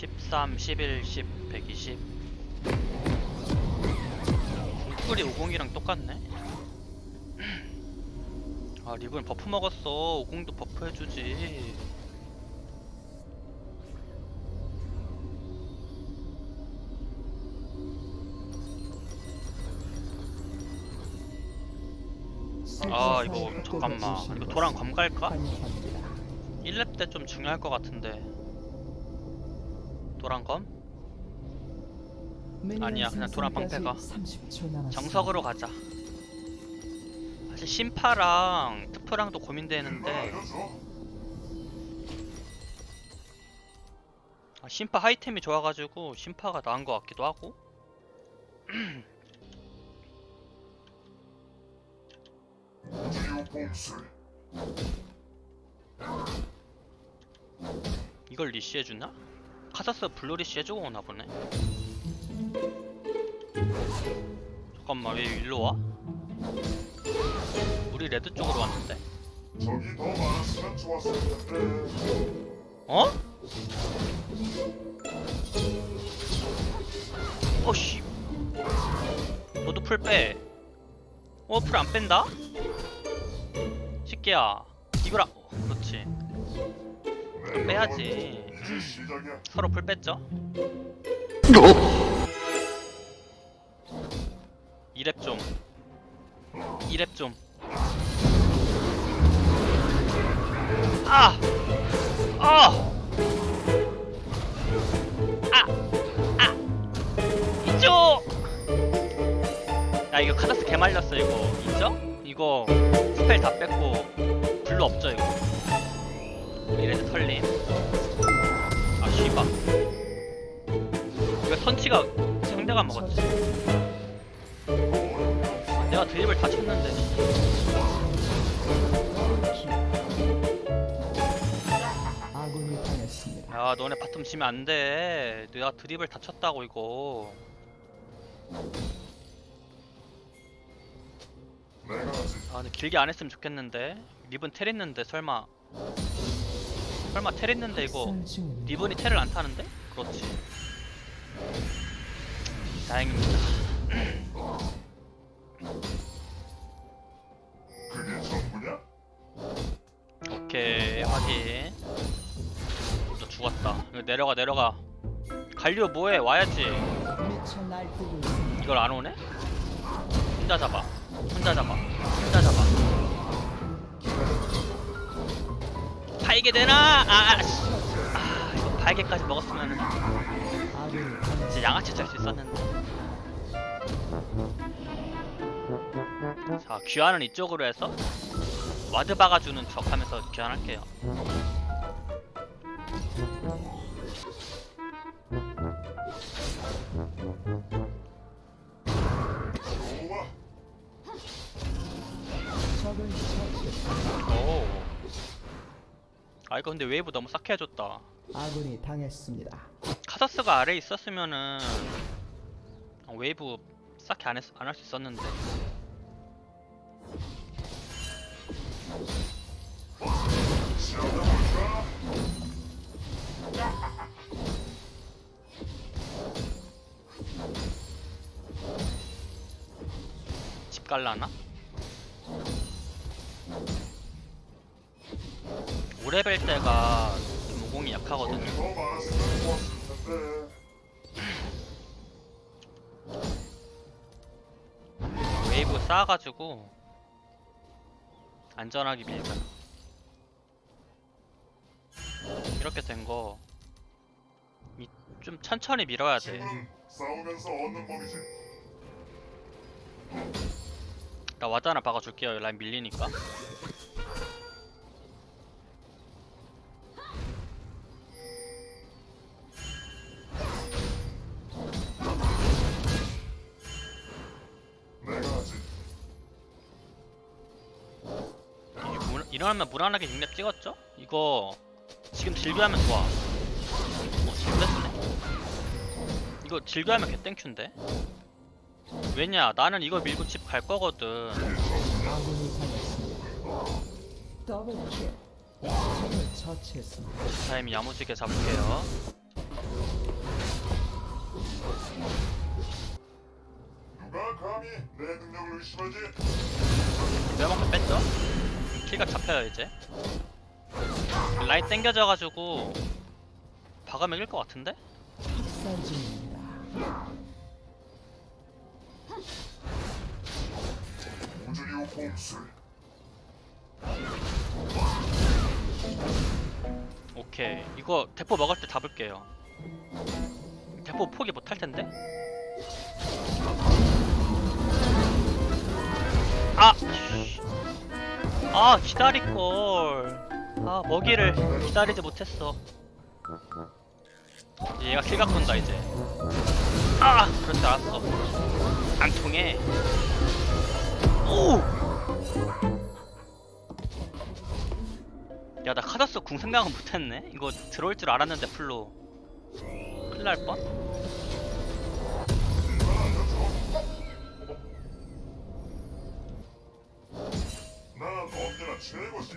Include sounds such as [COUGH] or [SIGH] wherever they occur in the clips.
13, 11, 10, 120 꿀이 50이랑 똑같네. [CLEARS THROAT] 아 리븐 버프 먹었어. 50도 버프 해주지. 아 이거 잠깐만. 이거 도랑 검 갈까? 1렙 때 좀 중요할 것 같은데 도랑검? 아니야, 그냥 도란방패가. 정석으로 가자 사실 심파랑 트프랑도 고민되는데 아, 심파 하이템이 좋아가지고 심파가 나은 것 같기도 하고 [CLEARS THROAT] 이걸 리시해주나? 카사스 블루 리시 해주고 오나 보네 잠깐만 왜 일로 와? 우리 레드 쪽으로 왔는데 적이 더 많았으면 좋았을 텐데. 어? 어씨 너도 풀 빼. 어, 풀 안 뺀다? 식기야. 이걸 안, 어, 그렇지. 내가 빼야지. 서로 풀 뺐죠? 2랩 좀. 2랩 좀. 아! 아! 아! 아! 이쪽! 야, 이거 카다스 개 말렸어, 이거. 인정? 이거 스펠 다 뺐고, 블루 없죠, 이거. 이레드 털림. 아, 씨발. 이거 선치가 상대가 먹었지. 아, 내가 드립을 다 쳤는데. 당했습니다. 야, 너네 바텀 지면 안 돼. 내가 드립을 다 쳤다고, 이거. 아, 근데 길게 안 했으면 좋겠는데. 리븐 텔 있는데, 설마. 설마 텔 있는데, 이거. 리븐이 텔을 안 타는데? 그렇지. 다행입니다. 오케이, 확인. 너 죽었다. 내려가, 내려가. 갈리오 뭐해? 와야지. 이걸 안 오네? 혼자 잡아. 혼자 잡아. 혼자 잡아. 발게 되나? 아, 아, 씨. 아, 이거 발게까지 먹었으면 아군이 이제. 양아치 짤수 있었는데. 자, 귀환은 이쪽으로 해서 와드 박아주는 척 하면서 귀환할게요. 아, 이거 근데 웨이브 너무 싹해 해줬다. 아군이 당했습니다. 카사스가 아래에 있었으면은 어, 웨이브 싹히 안, 했, 안할 수 있었는데? 집 갈라나? 5레벨 때가 좀 모공이 약하거든요. 웨이브 쌓아가지고 안전하게 밀자 이렇게 된 거 좀 천천히 밀어야 돼 힘은 싸우면서 얻는 법이지. 나 와드 하나 박아줄게요 라인 밀리니까 일어나면 무난하게 6렙 찍었죠? 이거 지금 질교하면 좋아 어 지금 됐네 이거 질교하면 개땡큐인데 왜냐 나는 이거 밀고 집 갈 거거든 처치했습니다. 타임이 야무지게 잡을게요 누가 감히 내 능력을 의심하지? 뼈먹고 뺐죠? 키가 잡혀요 이제 라인 땡겨져가지고 박으면 이길 것 같은데? 오케이 이거 대포 먹을 때 잡을게요 대포 포기 못할 텐데? 아! 씨. 아 기다릴걸 아 먹이를 기다리지 못했어 얘가 킬 갖고 온다 이제 아! 그럴 줄 알았어 안 통해 오! 야나 카더스 궁 생각은 못했네 이거 들어올 줄 알았는데 풀로 큰일 날 뻔? 언제나 최고지.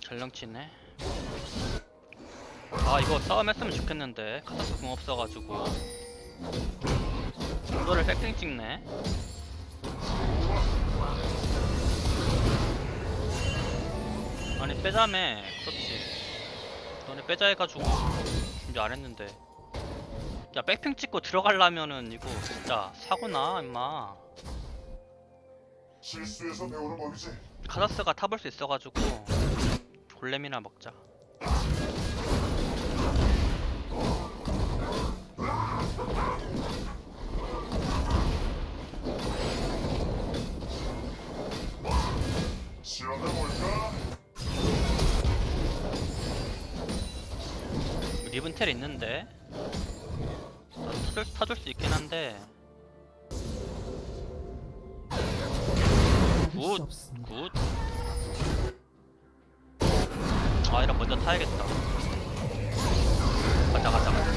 전령치네. 아 이거 싸움 했으면 좋겠는데. 카더스 궁 없어가지고. 이거를 팩팅 찍네. 아니 빼자매. 그렇지. 너네 빼자 해가지고 준비 안 했는데 야 백핑 찍고 들어가려면은 이거 진짜 사고나 임마. 실수해서 배우는 법이지. 카더스가 타볼 수 있어가지고 골렘이나 먹자? 리븐텔 있는데 나도 타줄, 수 있긴 한데 굿. 굿. 아, 이랑 먼저 타야겠다. 가자, 가자, 가자.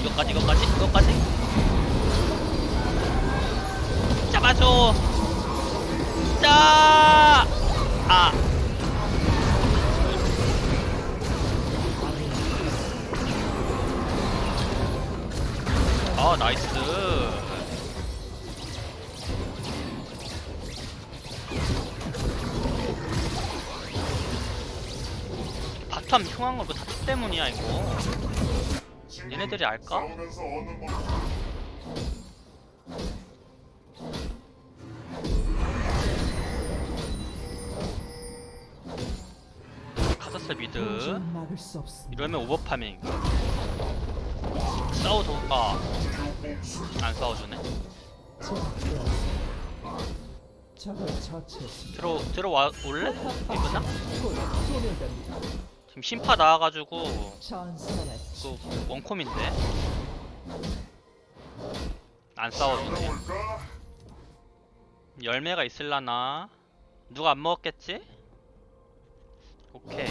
이거까지, 이거까지, 이거까지. 잡아줘. 짜. 아. 아, 나이스. 바텀 흉한 거뭐 다트 때문이야 이거. 얘네들이 알까? 카서스 미드. 이러면 오버파밍. 공술 안 싸워주네. 들어 들어와 올래? 소멸됩니다. 지금 심파 나와가지고 그 원콤인데 안 싸워주네. 열매가 있을라나? 누가 안 먹었겠지? 오케이.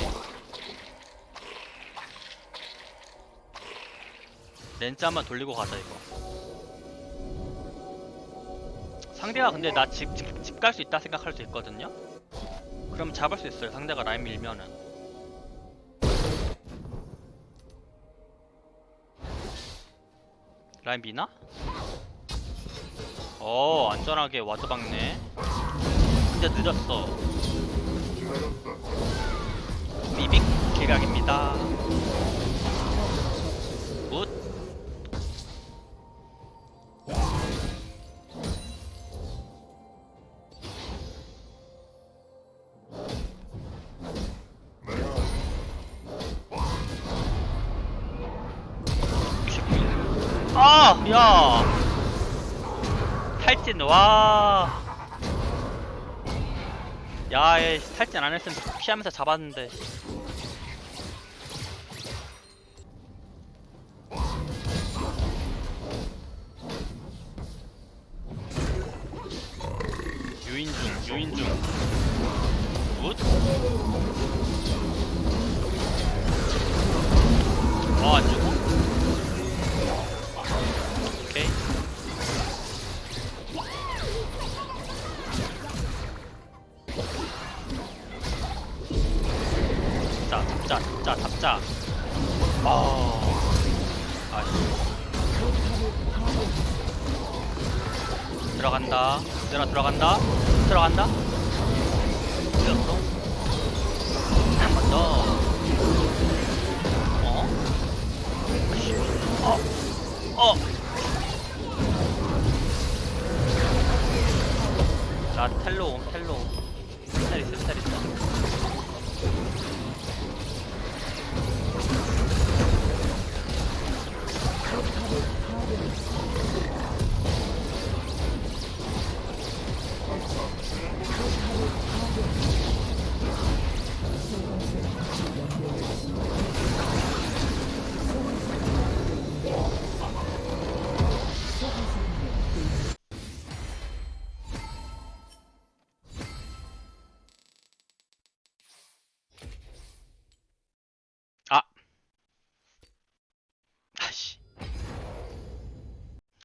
렌즈 한번 돌리고 가자 이거. 상대가 근데 나 집 집 갈 수 있다 생각할 수 있거든요. 그럼 잡을 수 있어요. 상대가 라인 밀면은. 라인 미나? 어 안전하게 와드 박네. 근데 늦었어. 비빅 개각입니다. 아, 야. 탈진 와. 야, 얘 탈진 안 했으면 피하면서 잡았는데. 유인 중, 유인 중. 굿. 어, 들어간다. 들어 들어간다. 들어간다. 들었어. 한번 더. 어? 씨. 어. 어. 자 텔로 옴 텔로. 스텔 있어 스텔 있어.